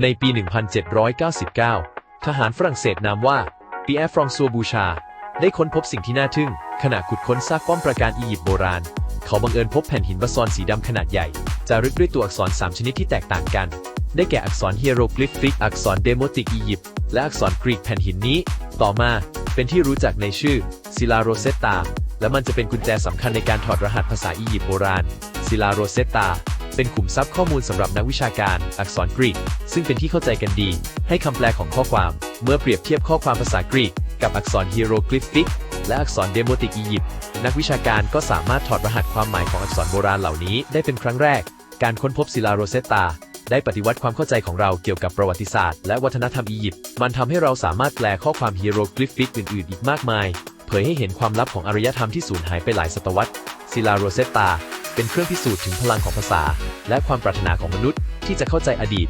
ในปี 1799 ทหารฝรั่งเศสนามว่าปีแอฟรองซัวบูชา ได้ค้นพบสิ่งที่น่าทึ่ง ขณะขุดค้นซากป้อมปราการอียิปต์โบราณ เขาบังเอิญพบแผ่นหินบาซอนสีดำขนาดใหญ่ จารึกด้วยตัวอักษร 3 ชนิดที่แตกต่างกัน ได้แก่อักษรเฮีโรกลิฟิก อักษรเดโมติกอียิปต์ และอักษรกรีกแผ่นหินนี้ ต่อมา เป็นที่รู้จักในชื่อซิลาโรเซตตา และมันจะเป็นกุญแจสำคัญในการถอดรหัสภาษาอียิปต์โบราณซิลาโรเซตตา เป็นขุมทรัพย์ข้อมูลสำหรับนักวิชาการ อักษรกรีก ซึ่งเป็นที่เข้าใจกันดี ให้คำแปลของข้อความ เมื่อเปรียบเทียบข้อความภาษากรีก กับอักษรฮีโรกลิฟิกและอักษรเดโมติกอียิปต์นักวิชาการก็สามารถถอดรหัสความหมายของอักษรโบราณเหล่านี้ได้เป็นครั้งแรก การค้นพบศิลาโรเซตตาได้ปฏิวัติความเข้าใจของเราเกี่ยวกับประวัติศาสตร์และวัฒนธรรมอียิปต์มันทำให้เราสามารถแปลข้อความฮีโรกลิฟิกอื่นๆ อีกมากมาย เผยให้เห็นความลับของอารยธรรมที่สูญหายไปหลายศตวรรษศิลาโรเซตตา เป็นเครื่องพิสูจน์ถึงพลังของภาษา และความปรารถนาของมนุษย์ที่จะเข้าใจอดีต